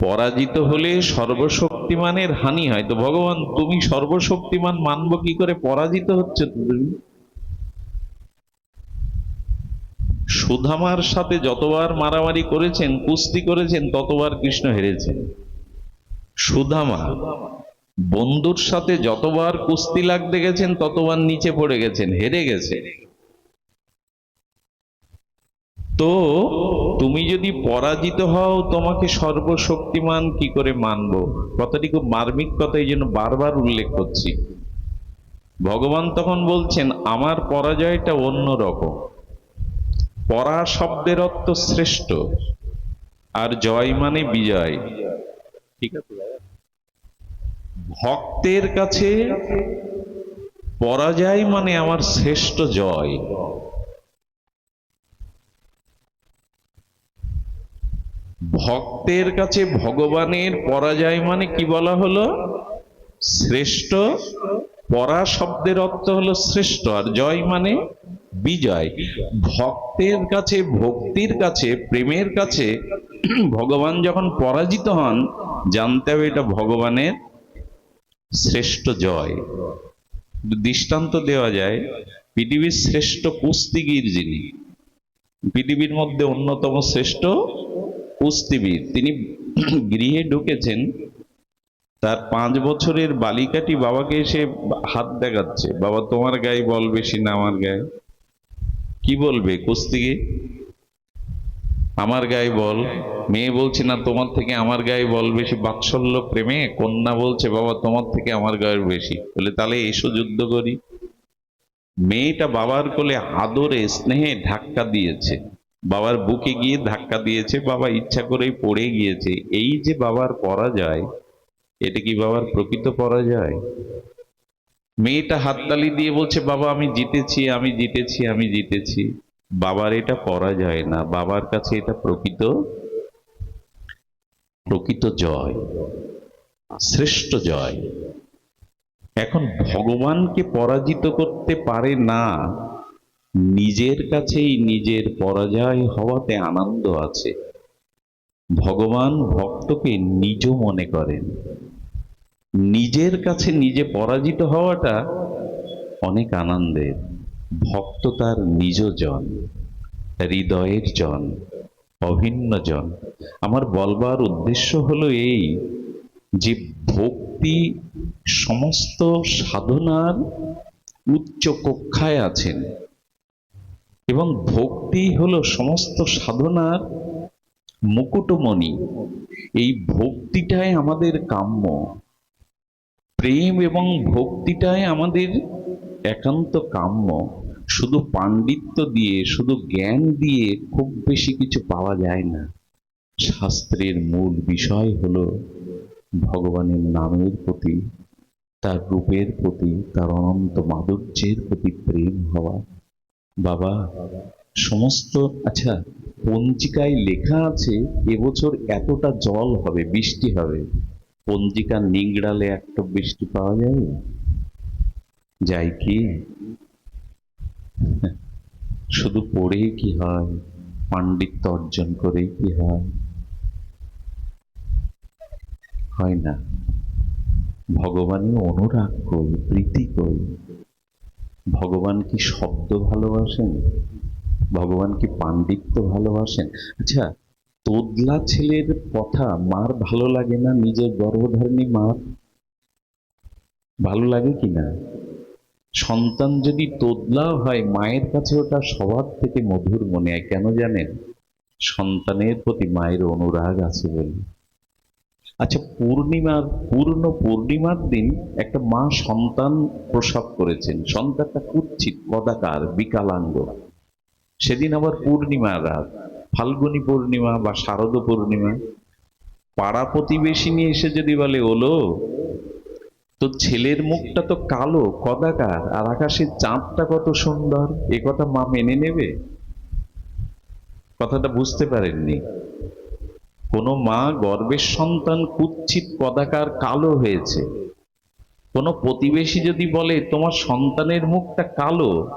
পরাজিত হলে সর্বশক্তিমানের হানি হয়। তো ভগবান, তুমি সর্বশক্তিমান মানব, কি করে পরাজিত হচ্ছে তুমি? সুধামার সাথে যতবার মারামারি করেছেন, কুস্তি করেছেন, ততবার কৃষ্ণ হেরেছেন। সুধামা, বন্ধুর সাথে যতবার কুস্তি লাগতে গেছেন, ততবার নিচে পড়ে গেছেন, হেরে গেছে তো তুমি যদি পরাজিত হও, তোমাকে সর্বশক্তিমান কি করে মানব? কথাটি খুব মার্মিক কথা, এই জন্য বারবার উল্লেখ করছি। ভগবান তখন বলছেন, আমার পরাজয়টা অন্য রকম। পরা শব্দের অর্থ শ্রেষ্ঠ, আর জয় মানে বিজয়। ঠিক আছে? ভক্তের কাছে পরাজয় মানে আমার শ্রেষ্ঠ জয়। ভক্তের কাছে ভগবানের পরাজয় মানে কি বলা হলো? শ্রেষ্ঠ পরা শব্দের অর্থ হলো শ্রেষ্ঠ, আর জয় মানে বিজয়। ভক্তের কাছে, ভক্তির কাছে, প্রেমের কাছে ভগবান যখন পরাজিত হন, জানতে হবে এটা ভগবানের শ্রেষ্ঠ জয়। দৃষ্টান্ত দেওয়া যায়, পৃথিবীর শ্রেষ্ঠ কুস্তিগির যিনি, পৃথিবীর মধ্যে অন্যতম শ্রেষ্ঠ কুস্তিবীর। তিনি গৃহে ঢুকেছেন, তার পাঁচ বছরের বালিকাটি বাবাকে এসে হাত দেখাচ্ছে। বাবা, তোমার গায়ে বল বেশি না আমার গায়ে। কি বলবে কুস্তিগির? আমার গায়ে বল? মেয়ে বলছে, না, তোমার থেকে আমার গায়ে বল বেশি। বাৎসল্য প্রেমে কন্যা বলছে, বাবা, তোমার থেকে আমার গায়ের বেশি। বলে, তাহলে এসো যুদ্ধ করি। মেয়েটা বাবার কোলে আদরে স্নেহে ধাক্কা দিয়েছে। বাবার বুকে গিয়ে ধাক্কা দিয়েছে, বাবা ইচ্ছা করেই পড়ে গিয়েছে। এই যে বাবার পরাজয়, এটা কি বাবার প্রকৃত পরাজয়? মেয়েটা হাততালি দিয়ে বলছে, বাবা, আমি জিতেছি আমি জিতেছি আমি জিতেছি। বাবার এটা পরাজয় না, বাবার কাছে এটা প্রকৃত প্রকৃত জয়, শ্রেষ্ঠ জয়। এখন ভগবানকে পরাজিত করতে পারে না নিজের কাছেই নিজের পরাজয় হওয়াতে আনন্দ আছে। ভগবান ভক্তকে নিজ মনে করেন। নিজের কাছে নিজে পরাজিত হওয়াটা অনেক আনন্দের। ভক্ত তার নিজ জন, হৃদয়ের জন, অভিন্ন জন। আমার বলবার উদ্দেশ্য হলো এই যে ভক্তি সমস্ত সাধনার উচ্চ কক্ষায় আছেন। এবং ভক্তি হলো সমস্ত সাধনার মুকুটমণি। এই ভক্তিটাই আমাদের কাম্য। প্রেম এবং ভক্তিটাই আমাদের একান্ত কাম্য। শুধু পাণ্ডিত্য দিয়ে, শুধু জ্ঞান দিয়ে খুব বেশি কিছু পাওয়া যায় না। শাস্ত্রের মূল বিষয় হল ভগবানের নামের প্রতি, তার রূপের প্রতি, তার অনন্ত মাধুর্যের প্রতি প্রেম হওয়া। বাবা, সমস্ত আচ্ছা পঞ্জিকায় লেখা আছে, এবছর এতটা জল হবে, বৃষ্টি হবে। পঞ্জিকা নিংড়ালে একটা বৃষ্টি পাওয়া যাবে যাই কি। শুধু পড়ে কি হয়? পাণ্ডিত্য অর্জন করে কি হয়? হয় না। ভগবানের অনুরাগ কই, প্রীতি কই? ভগবান কি শব্দ ভালোবাসেন? ভগবান কি পাণ্ডিত্য ভালোবাসেন? আচ্ছা তোদলা ছেলের কথা মার ভালো লাগে না নিজের গর্ভধারিণী মার? ভালো লাগে কি না? সন্তান যদি তোদলাও হয়, মায়ের কাছে ওটা সবার থেকে মধুর মনে হয়, কেন জানেন? সন্তানের প্রতি মায়ের অনুরাগ আছে বলে। আচ্ছা পূর্ণিমার পূর্ণ পূর্ণিমার দিন একটা মা সন্তান প্রসব করেছেন। সন্তানটা কুচ্ছিত কদাকার বিকালাঙ্গ। সেদিন আবার পূর্ণিমা রাত। ফাল্গুনী পূর্ণিমা বা শারদ পূর্ণিমা। পাড়া প্রতিবেশী নিয়ে এসে যদি বলে, ওলো তো ছেলের মুখটা তো কালো, কদাকার, আর আকাশের চাঁদটা কত সুন্দর, এ কথা মা মেনে নেবে? কথাটা বুঝতে পারেননি। কোনো মা গর্বের সন্তান কুচ্ছিত কদাকার কালো হয়েছে। কোনো প্রতিবেশী যদি বলে, তোমার সন্তানের মুখটা কালো,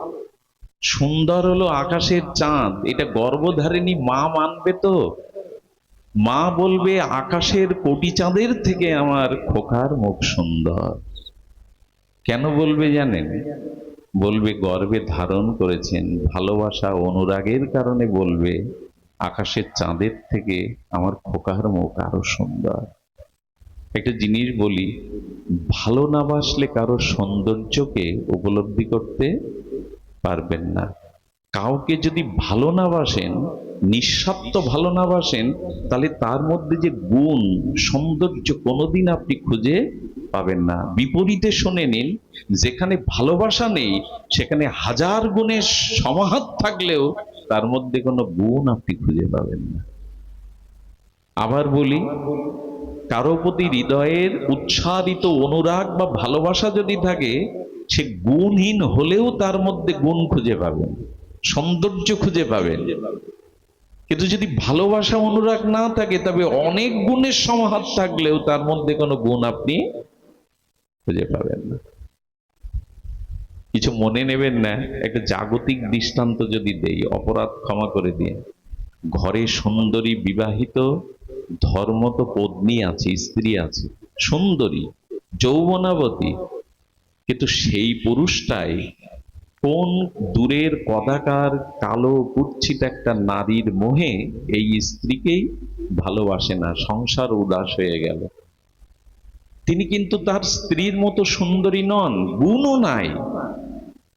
সুন্দর হলো আকাশের চাঁদ, এটা গর্বধারিণী মা মানবে তো? মা বলবে, আকাশের কোটি চাঁদের থেকে আমার খোকার মুখ সুন্দর। কেন বলবে জানেন? বলবে গর্বে ধারণ করেছেন, ভালোবাসা অনুরাগের কারণে বলবে আকাশের চাঁদের থেকে আমার খোকার মুখ আরও সুন্দর। একটা জিনিস বলি, ভালো না বাসলে কারও সৌন্দর্যকে উপলব্ধি করতে পারবেন না। কাউকে যদি ভালো না বাসেন, নিঃস্বার্থ ভালো না বাসেন, তাহলে তার মধ্যে যে গুণ, সৌন্দর্য কোনোদিন আপনি খুঁজে পাবেন না। বিপরীতে শুনে নিন, যেখানে ভালোবাসা নেই, সেখানে হাজার গুণের সমাহাত থাকলেও তার মধ্যে কোনো গুণ আপনি খুঁজে পাবেন না। আবার বলি, কারও প্রতি হৃদয়ের উচ্ছ্বাদিত অনুরাগ বা ভালোবাসা যদি থাকে, সে গুণহীন হলেও তার মধ্যে গুণ খুঁজে পাবেন, সৌন্দর্য খুঁজে পাবেন। কিন্তু যদি ভালোবাসা, অনুরাগ না থাকে, তবে অনেক গুণের সমাহার থাকলেও তার মধ্যে কোনো গুণ আপনি খুঁজে পাবেন না। কিছু মনে নেবেন না, একটা জাগতিক দৃষ্টান্ত যদি দেই, অপরাধ ক্ষমা করে দিয়ে। ঘরে সুন্দরী বিবাহিত, ধর্মত পত্নী আছে, স্ত্রী আছে, সুন্দরী, যৌবনাবতী, কিন্তু সেই পুরুষটাই কোন দূরের কদাকার কালো কুচ্ছিত একটা নারীর মোহে এই স্ত্রীকেই ভালোবাসে না, সংসার উদাস হয়ে গেল। তিনি কিন্তু তার স্ত্রীর মতো সুন্দরী নন, গুণও নাই।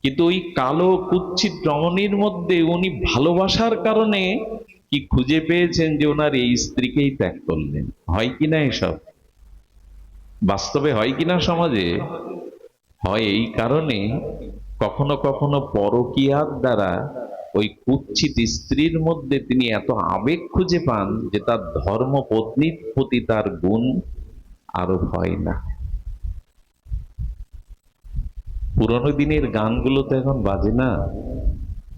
কিন্তু ওই কালো কুচ্ছিত রমণীর মধ্যে উনি ভালোবাসার কারণে কি খুঁজে পেয়েছেন যে ওনার এই স্ত্রীকেই ত্যাগ করলেন? হয় কিনা এসব? বাস্তবে হয় কিনা সমাজে? হয় এই কারণে কখনো কখনো পরকীয়ার দ্বারা ওই কুচ্ছিত স্ত্রীর মধ্যে তিনি এত আবেগ খুঁজে পান যে তার ধর্ম পত্নীর প্রতি তার গুণ আরও হয় না। পুরনো দিনের গানগুলো তো এখন বাজে না।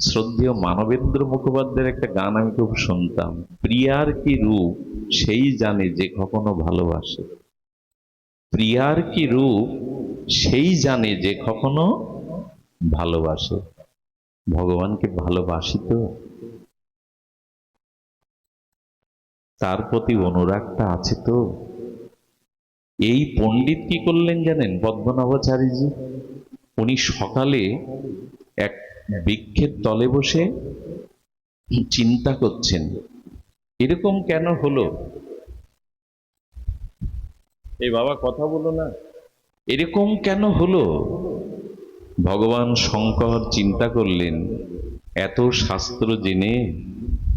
শ্রদ্ধেয় মানবেন্দ্র মুখোপাধ্যায়ের একটা গান আমি খুব শুনতাম। প্রিয়ার কি রূপ, সেই জানে যে কখনো ভালোবাসে। প্রিয়ার কি রূপ, সেই জানে যে কখনো ভালোবাসে। ভগবানকে ভালোবাসি তো। তার প্রতি অনুরাগটা আছে তো। এই পণ্ডিত কি করলেন জানেন পদ্মনাভাচারীজি উনি সকালে এক বৃক্ষের তলে বসে চিন্তা করছেন এরকম কেন হলো? এই বাবা কথা বলো না। এরকম কেন হলো? ভগবান শঙ্কর চিন্তা করলেন এত শাস্ত্র জেনে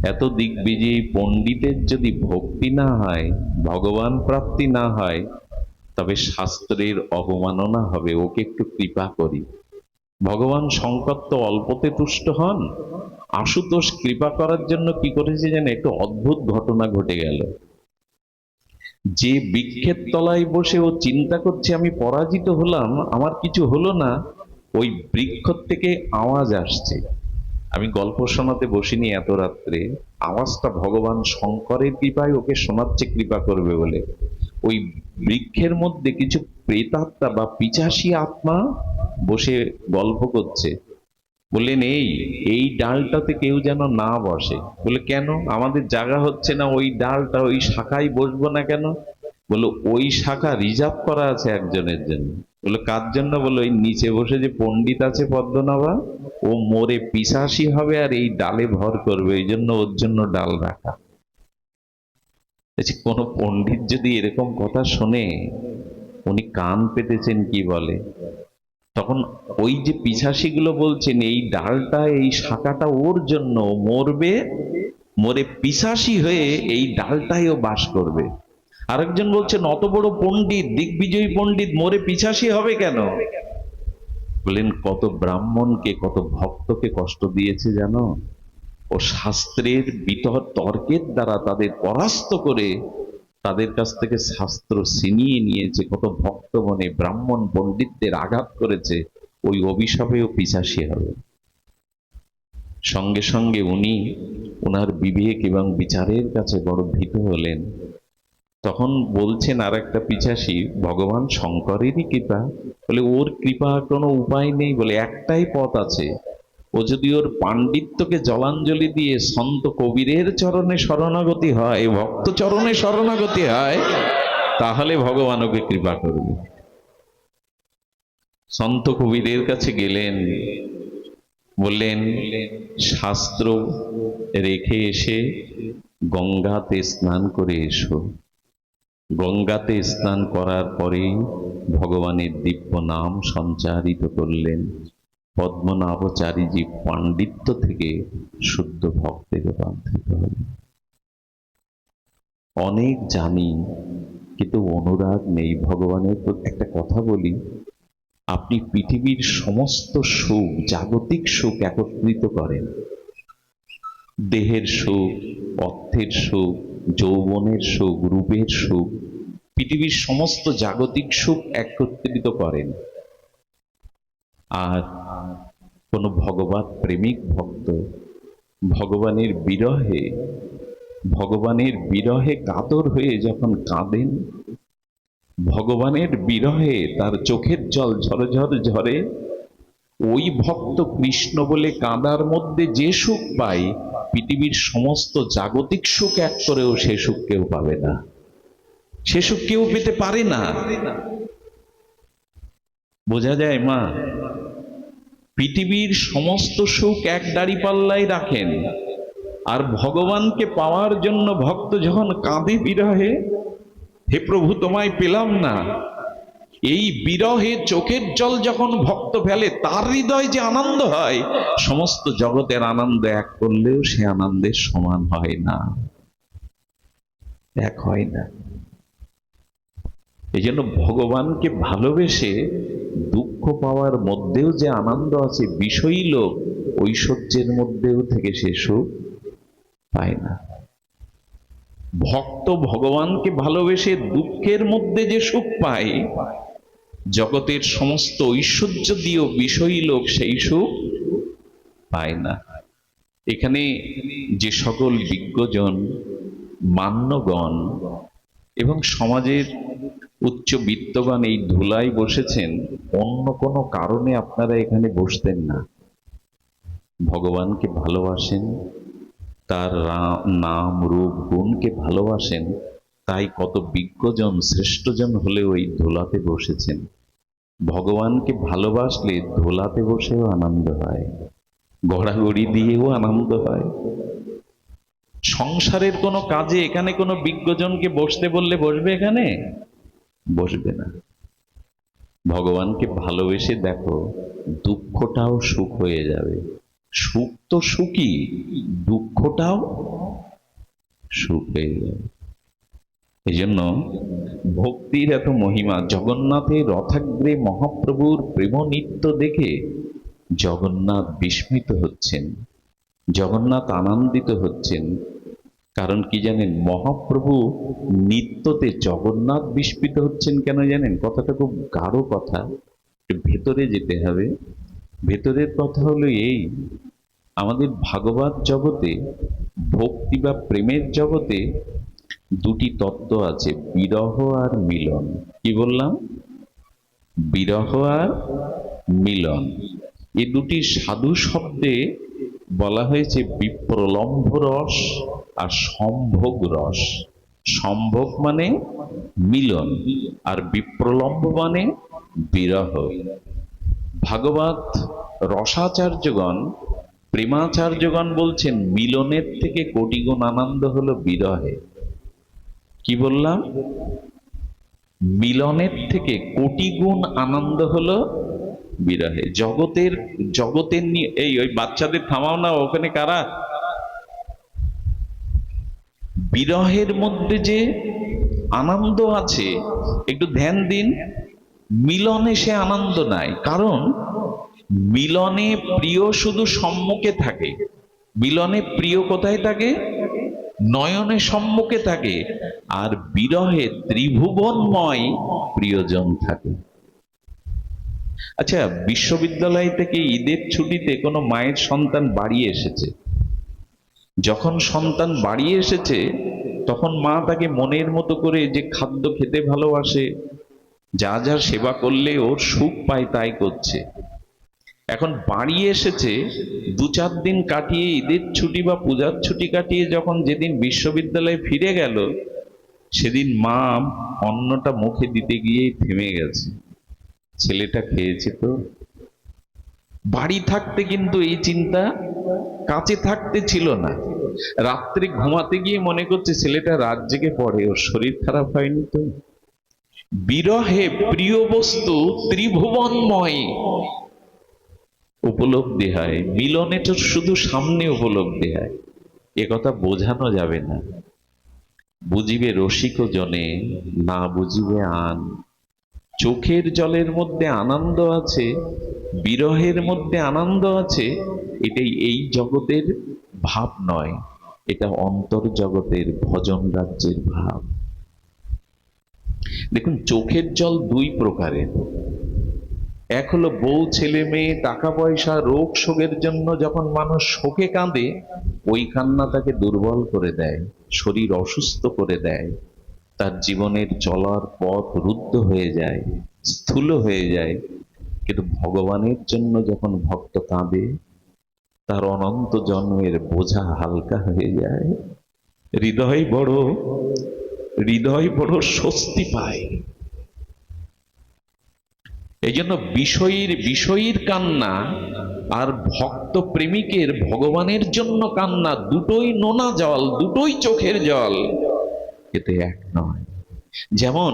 এত দিগ্বিজয়ী পণ্ডিতের যদি ভক্তি না হয় ভগবান প্রাপ্তি না হয় তবে শাস্ত্রের অবমাননা হবে, ওকে একটু কৃপা করি। ভগবান শঙ্কর তো অল্পতে তুষ্ট হন। আশুতোষ কৃপা করার জন্য কি করেছে যেন একটু অদ্ভুত ঘটনা ঘটে গেল। যে বৃক্ষের তলায় বসে ও চিন্তা করছে, আমি পরাজিত হলাম, আমার কিছু হলো না, ওই বৃক্ষ থেকে আওয়াজ আসছে। আমি গল্প শোনাতে বসিনি এত রাত্রে। আওয়াজটা ভগবান শঙ্করের কৃপায় ওকে শোনাচ্ছে, কৃপা করবে বলে। ওই বৃক্ষের মধ্যে কিছু প্রেতাত্মা বা পিচাসী আত্মা বসে গল্প করছে। বললেন, এই এই ডালটাতে কেউ যেন না বসে। বলে, কেন? আমাদের জায়গা হচ্ছে না, ওই ডালটা, ওই শাখায় বসবো না কেন? বলো, ওই শাখা রিজার্ভ করা আছে একজনের জন্য। বলে, কার জন্য? বলো, ওই নিচে বসে যে পণ্ডিত আছে পদ্মনাভা, ও মোরে পিসাসি হবে আর এই ডালে ভর করবে এই জন্য ওর জন্য ডাল রাখা। বলছি, কোনো পণ্ডিত যদি এরকম কথা শোনে উনি কান পেতেছেন কি বলে? তখন ওই যে পিছাসিগুলো বলছেন এই ডালটা এই শাখাটা ওর জন্য মরবে মরে পিসাসি হয়ে এই ডালটাই ও বাস করবে। আরেকজন বলছেন অত বড় পণ্ডিত দিগ্বিজয়ী পণ্ডিত মরে পিছাসি হবে কেন? বললেন কত ব্রাহ্মণকে কত ভক্তকে কষ্ট দিয়েছে জানো? ও শাস্ত্রের বিতর তর্কের দ্বারা তাদের পরাস্ত করে তাদের কাছ থেকে শাস্ত্র ছিনিয়ে নিয়েছে কত ভক্ত মনে ব্রাহ্মণ পণ্ডিতদের আঘাত করেছে, ওই অভিশাপেও পিছাসি হবে। সঙ্গে সঙ্গে উনি ওনার বিবেক এবং বিচারের কাছে বড় ভীত হলেন। তখন বলছেন আর একটা পিছাসি, ভগবান শঙ্করেরই কৃপা। বলে, ওর কৃপা কোনো উপায় নেই। বলে, একটাই পথ আছে। ও যদি ওর পাণ্ডিত্যকে জলাঞ্জলি দিয়ে সন্ত কবিরের চরণে শরণাগতি হয়, ভক্ত চরণে শরণাগতি হয়, তাহলে ভগবান ওকে কৃপা করবে। সন্ত কবিরের কাছে গেলেন, বললেন, শাস্ত্র, রেখে এসে গঙ্গাতে স্নান করে এসো। গঙ্গাতে স্নান করার পরেই ভগবানের দিব্য নাম সঞ্চারিত করলেন। পদ্মনাভচারীজি পাণ্ডিত্য থেকে শুদ্ধ ভক্তে রূপান্তরিত হলেন। অনেক জানি, কিন্তু অনুরাগ নেই ভগবানের। প্রতি একটা কথা বলি, আপনি পৃথিবীর সমস্ত সুখ, জাগতিক সুখ একত্রিত করেন। দেহের সুখ, অর্থের সুখ, যৌবনের সুখ, রূপের সুখ, পৃথিবীর সমস্ত জাগতিক সুখ একত্রিত করেন। আর কোন ভগবত প্রেমিক ভক্ত। ভগবানের বিরহে ভগবানের বিরহে কাতর হয়ে যখন কাঁদেন, ভগবানের বিরহে তার চোখের জল ঝরঝর ঝরে, ওই ভক্ত কৃষ্ণ বলে কাঁদার মধ্যে যে সুখ পায়, পৃথিবীর সমস্ত জাগতিক সুখ এক করেও সে সুখ কেউ পাবে না। সে সুখ কেউ পেতে পারে না। বোঝা যায়, মা? পৃথিবীর সমস্ত সুখ এক দাড়ি পাল্লাই রাখেন। আর ভগবানকে পাওয়ার জন্য ভক্ত যখন কাঁদে বিরহে, হে প্রভু তোমায় পেলাম না। এই বিরহে চোখের জল যখন ভক্ত ফেলে, তার হৃদয় যে আনন্দ হয়, সমস্ত জগতের আনন্দ এক করলেও সে আনন্দের সমান হয় না। এক হয় না। এই জন্য ভগবানকে ভালোবেসে দুঃখ পাওয়ার মধ্যেও যে আনন্দ আছে, বিষয়ী লোক ঐশ্বর্যের মধ্যেও থেকে সে সুখ পায় না। ভক্ত ভগবানকে ভালোবেসে দুঃখের মধ্যে যে সুখ পায়, জগতের সমস্ত ঐশ্বর্য দিয়েও বিষয়ী লোক সেই সুখ পায় না। এখানে যে সকল বিজ্ঞজন, মান্যগণ এবং সমাজের উচ্চ বিত্তবান এই ধুলায় বসেছেন, অন্য কোনো কারণে আপনারা এখানে বসতেন না। ভগবানকে ভালোবাসেন, তার নাম, রূপ, গুণকে ভালোবাসেন, তাই কত বিজ্ঞজন, শ্রেষ্ঠজন হলেও এই ধোলাতে বসেছেন। ভগবানকে ভালোবাসলে ধোলাতে বসেও আনন্দ হয়, গড়াগড়ি দিয়েও আনন্দ হয়। সংসারের কোনো কাজে এখানে কোনো বিজ্ঞজনকে বসতে বললে বসবে এখানে? বসবে না। ভগবানকে ভালোবেসে দেখো, দুঃখটাও সুখ হয়ে যাবে। সুখ তো সুখই, দুঃখটাও সুখ হয়ে যাবে। এই জন্য ভক্তির এত মহিমা, জগন্নাথের রথাগ্রে মহাপ্রভুর প্রেম নৃত্য দেখে জগন্নাথ বিস্মিত হচ্ছেন, জগন্নাথ আনন্দিত হচ্ছেন কারণ কি জানেন? মহাপ্রভু নিত্যতে জগন্নাথ বিস্মিত হচ্ছেন কেন জানেন? কথাটা খুব গাঢ় কথা। ভেতরে যেতে হবে। ভেতরের কথা হলো এই, আমাদের ভাগবত জগতে, ভক্তি বা প্রেমের জগতে দুটি তত্ত্ব আছে, বিরহ আর মিলন। কি বললাম? বিরহ আর মিলন। এ দুটি সাধু শব্দে বলা হয়েছে বিপ্রলম্ভ রস আর সম্ভোগ রস। সম্ভোগ মানে মিলন, আর বিপ্রলম্ব মানে বিরহ। ভাগবত রসাচার্যগণ, প্রেমাচার্যগণ বলছেন, মিলনের থেকে কোটি গুণ আনন্দ হলো বিরহে। কি বললাম? মিলনের থেকে কোটি গুণ আনন্দ হলো বিরহে। জগতের জগতের নিয়ে, এই, ওই বাচ্চাদের থামাও না, ওখানে কারা? বিরহের মধ্যে যে আনন্দ আছে, একটু ধ্যান দিন, মিলনে সে আনন্দ নাই। কারণ মিলনে প্রিয় শুধু সম্মুখে থাকে। মিলনে প্রিয় কোথায় থাকে? নয়নে সম্মুখে থাকে। আর বিরহে ত্রিভুবনময় প্রিয়জন থাকে। আচ্ছা বিশ্ববিদ্যালয় থেকে ঈদের ছুটিতে কোনো মায়ের সন্তান বাড়ি এসেছে? যখন সন্তান বাড়ি এসেছে, তখন মা তাকে মনের মতো করে যে খাদ্য খেতে ভালোবাসে, যা যা সেবা করলে ওর সুখ পায় তাই করছে। এখন বাড়ি এসেছে, দু চার দিন কাটিয়ে ঈদের ছুটি বা পূজার ছুটি কাটিয়ে যখন যেদিন বিশ্ববিদ্যালয়ে ফিরে গেল, সেদিন মা অন্নটা মুখে দিতে গিয়েই থেমে গেছে। ছেলেটা খেয়েছে তো? বাড়ি থাকতে কিন্তু এই চিন্তা কাছে থাকতে ছিল না। রাত্রে ঘুমাতে গিয়ে মনে করছে, ছেলেটা রাত জেগে পড়ে, ওর শরীর খারাপ হয়নি তো। বিরহে প্রিয় বস্তু ত্রিভুবনময় উপলব্ধি হয়। মিলনে তো শুধু সামনে উপলব্ধি হয়। এ কথা বোঝানো যাবে না। বুঝিবে রসিক জনে না বুঝিবে আন। চোখের জলের মধ্যে আনন্দ আছে, বিরহের মধ্যে আনন্দ আছে, এটাই এই জগতের ভাব নয়। এটা অন্তর জগতের ভজন রাজ্যের ভাব। দেখুন, চোখের জল দুই প্রকারের। এক হলো বউ, ছেলে, মেয়ে, টাকা পয়সা, রোগ, শোকের জন্য যখন মানুষ শোকে কাঁদে, ওই কান্না তাকে দুর্বল করে দেয়, শরীর অসুস্থ করে দেয়। তার জীবনের চলার পথ রুদ্ধ হয়ে যায়, স্থূল হয়ে যায়। কিন্তু ভগবানের জন্য যখন ভক্ত কাঁদে, তার অনন্ত জন্মের বোঝা হালকা হয়ে যায়। হৃদয় বড় হৃদয় বড় স্বস্তি পায়। এই জন্য বিষয়ীর বিষয়ীর কান্না আর ভক্ত প্রেমিকের, ভগবানের জন্য কান্না, দুটোই নোনা জল, দুটোই চোখের জল। এতে এক নয়। যেমন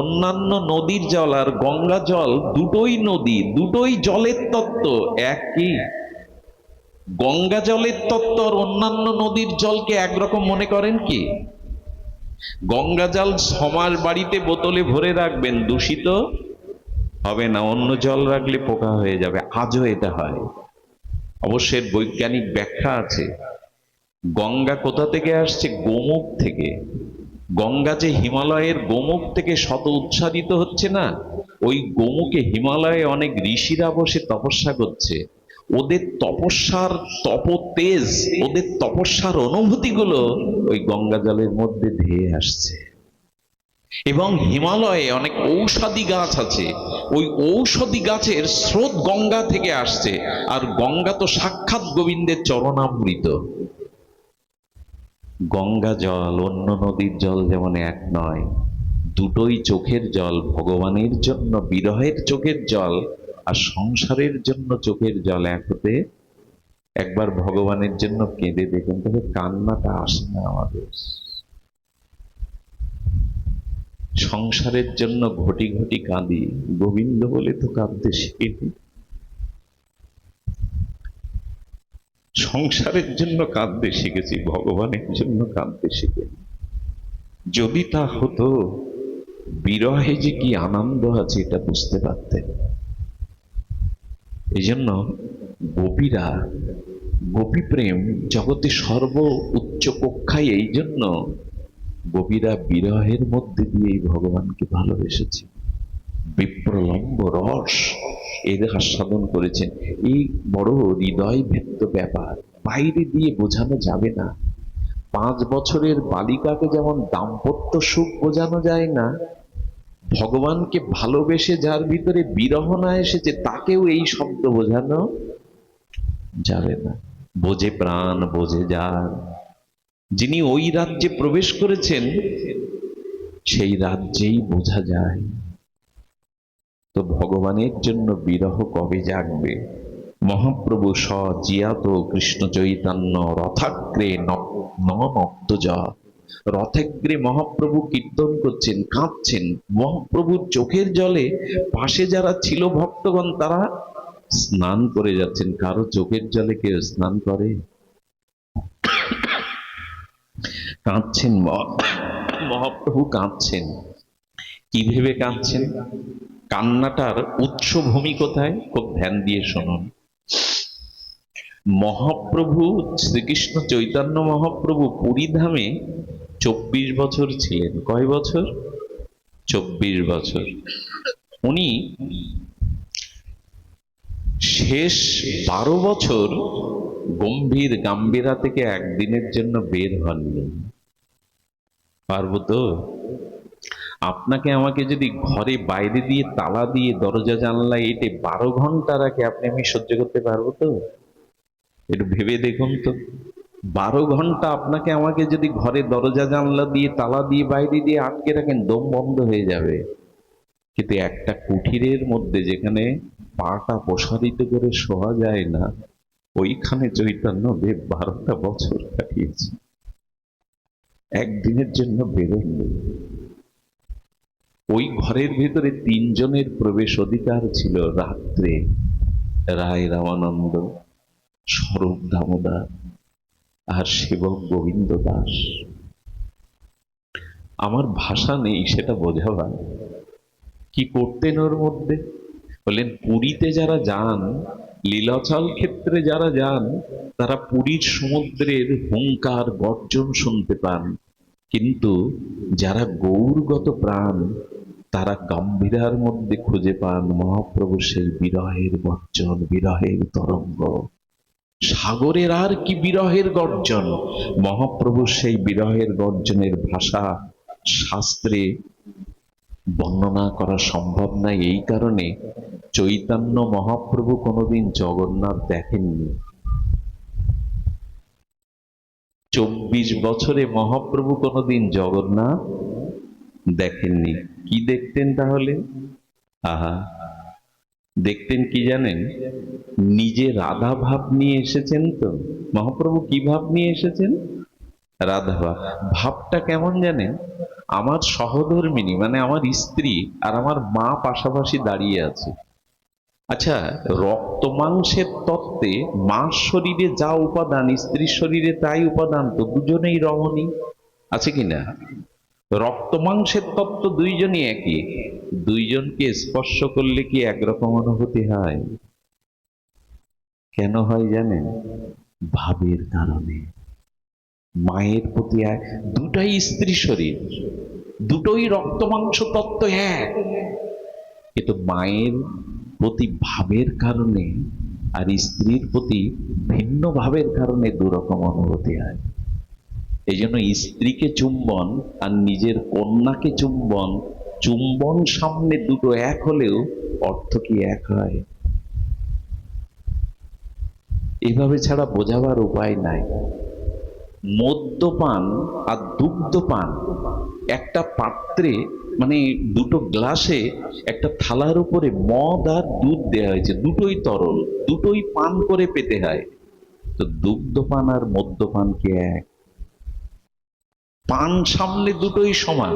অন্যান্য নদীর জল আর গঙ্গা জল দুটোই নদী, দুটোই জলের তত্ত্ব একই। গঙ্গা জলের তত্ত্ব আর অন্যান্য নদীর জলকে একরকম মনে করেন কি? গঙ্গা জল সমাজ বাড়িতে বোতলে ভরে রাখবেন, দূষিত হবে না, অন্য জল রাখলে পোকা হয়ে যাবে, আজও এটা হয়। অবশ্যের বৈজ্ঞানিক ব্যাখ্যা আছে। গঙ্গা কোথা থেকে আসছে? গোমুখ থেকে। গঙ্গা যে হিমালয়ের গোমুখ থেকে শত উচ্ছাদিত হচ্ছে না, ওই গোমুখে হিমালয়ে অনেক ঋষিরা বসে তপস্যা করছে। ওদের তপস্যার তপ তেজ ওদের তপস্যার অনুভূতিগুলো ওই গঙ্গা জলের মধ্যে ধেয়ে আসছে। এবং হিমালয়ে অনেক ঔষধি গাছ আছে। ওই ঔষধি গাছের স্রোত গঙ্গা থেকে আসছে। আর গঙ্গা তো সাক্ষাৎ গোবিন্দের চরণামৃত। গঙ্গা জল, অন্য নদীর জল যেমন এক নয়, দুটোই চোখের জল, ভগবানের জন্য বিরহের চোখের জল আর সংসারের জন্য চোখের জল এক হতে একবার ভগবানের জন্য কেঁদে দেখুন, তবে কান্নাটা আসে না আমাদের। সংসারের জন্য ঘটি ঘটি কাঁদি, গোবিন্দ বলে তো কাঁদতে শিখিনি সংসারের জন্য কাঁদতে শিখেছি, ভগবানের জন্য কাঁদতে শিখিনি যদি তা হতো, বিরহে যে কি আনন্দ আছে এটা বুঝতে পারতেন। এই জন্য গোপীরা গোপী প্রেম জগতে সর্ব উচ্চ কক্ষায় এই জন্য গোপীরা বিরহের মধ্যে দিয়ে ভগবানকে ভালোবেসেছে। বিপ্রলম্ব রস এদের আস্বাদন করেছেন। এই বড় হৃদয় ভেদ্য ব্যাপার, বাইরে দিয়ে বোঝানো যাবে না। পাঁচ বছরের বালিকাকে যেমন দাম্পত্য সুখ বোঝানো যায় না, ভগবানকে ভালোবেসে যার ভিতরে বিরহ না এসেছে, তাকেও এই শব্দ বোঝানো যাবে না। বোঝে প্রাণ, বোঝে যার যিনি ওই রাজ্যে প্রবেশ করেছেন, সেই রাজ্যেই বোঝা যায়। তো ভগবানের জন্য বিরহ কবে জাগবে? মহাপ্রভু স জিয়াত কৃষ্ণ চৈতন্য রথাগ্রে নক্তজ রথাগ্রে মহাপ্রভু কীর্তন করছেন, কাঁদছেন। মহাপ্রভুর চোখের জলে পাশে যারা ছিল ভক্তগণ, তারা স্নান করে যাচ্ছেন। কারও চোখের জলে কেউ স্নান করে? কাঁদছেন মহাপ্রভু কাঁদছেন। কি ভেবে কাঁদছেন? কান্নাটার উৎসভূমি কোথায়? খুব ধ্যান দিয়ে শুনুন। মহাপ্রভু শ্রীকৃষ্ণ চৈতন্য মহাপ্রভু পুরী ধামে চব্বিশ বছর ছিলেন। কয় বছর? চব্বিশ বছর। উনি শেষ বারো বছর গম্ভীর গাম্ভীরা থেকে একদিনের জন্য বের হননি পারব তো? আপনাকে আমাকে যদি ঘরে বাইরে দিয়ে তালা দিয়ে দরজা, জানলা এটে বারো ঘণ্টা রাখে, আপনি আমি সহ্য করতে পারব তো? একটু ভেবে দেখুন তো। বারো ঘণ্টা আপনাকে আমাকে যদি ঘরে দরজা, জানলা দিয়ে তালা দিয়ে বাইরে দিয়ে আটকে রাখেন, দম বন্ধ হয়ে যাবে। কিন্তু একটা কুঠিরের মধ্যে যেখানে পাটা প্রসারিত করে শোয়া যায় না, ওইখানে চৈতন্য দেব বারোটা বছর কাটিয়েছে। একদিনের জন্য বেরোননি ওই ঘরের ভেতরে তিনজনের প্রবেশ অধিকার ছিল রাত্রে। রায় রামানন্দ, স্বরূপ দামোদর আর সেবক গোবিন্দ দাস। আমার ভাষা নেই সেটা বোঝাবার। কি করতেন ওর মধ্যে? বললেন, পুরীতে যারা যান, লীলাচল ক্ষেত্রে যারা যান, তারা পুরীর সমুদ্রের হুঙ্কার, গর্জন শুনতে পান। কিন্তু যারা গৌরগত প্রাণ, তারা গম্ভীরার মধ্যে খুঁজে পান মহাপ্রভু সেই বিরহের গর্জন, বিরহের তরঙ্গ। সাগরের আর কি বিরহের গর্জন? মহাপ্রভু সেই বিরহের গর্জনের ভাষা শাস্ত্রে বর্ণনা করা সম্ভব নয় এই কারণে চৈতন্য মহাপ্রভু কোনোদিন জগন্নাথ দেখেননি। চব্বিশ বছরে মহাপ্রভু কোনোদিন জগন্নাথ দেখেননি। কি দেখতেন তাহলে? আহা, দেখতেন কি জানেন? নিজে রাধা ভাব নিয়ে এসেছেন তো। মহাপ্রভু কি ভাব নিয়ে এসেছেন? রাধা ভাব। ভাবটা কেমন জানেন? আমার সহধর্মিনী মানে আমার স্ত্রী আর আমার মা পাশাপাশি দাঁড়িয়ে আছে। আচ্ছা রক্ত মাংসের তত্ত্বে মার শরীরে যা উপাদান, স্ত্রীর শরীরে তাই উপাদান, তো দুজনেই রমণী, আছে কিনা রক্ত মাংসের তত্ত্ব দুইজনই একই, দুইজনকে স্পর্শ করলে কি একরকম অনুভূতি হয়? কেন হয় জানেন? ভাবের কারণে। মায়ের প্রতি এক, দুটাই স্ত্রী শরীর, দুটোই রক্ত মাংস তত্ত্ব এক। কিন্তু মায়ের প্রতি ভাবের কারণে আর স্ত্রীর প্রতি ভিন্ন ভাবের কারণে দুরকম অনুভূতি হয়। এই জন্য স্ত্রীকে চুম্বন আর নিজের কন্যাকে চুম্বন চুম্বন সামনে দুটো এক হলেও অর্থ কি এক হয়? এভাবে ছাড়া বোঝাবার উপায় নাই। মদ্যপান আর দুগ্ধপান একটা পাত্রে মানে দুটো গ্লাসে একটা থালার উপরে মদ আর দুধ দেওয়া হয়েছে। দুটোই তরল, দুটোই পান করে পেতে হয়। তো দুগ্ধপান আর মদ্যপান কি এক? পান সামনে দুটোই সমান।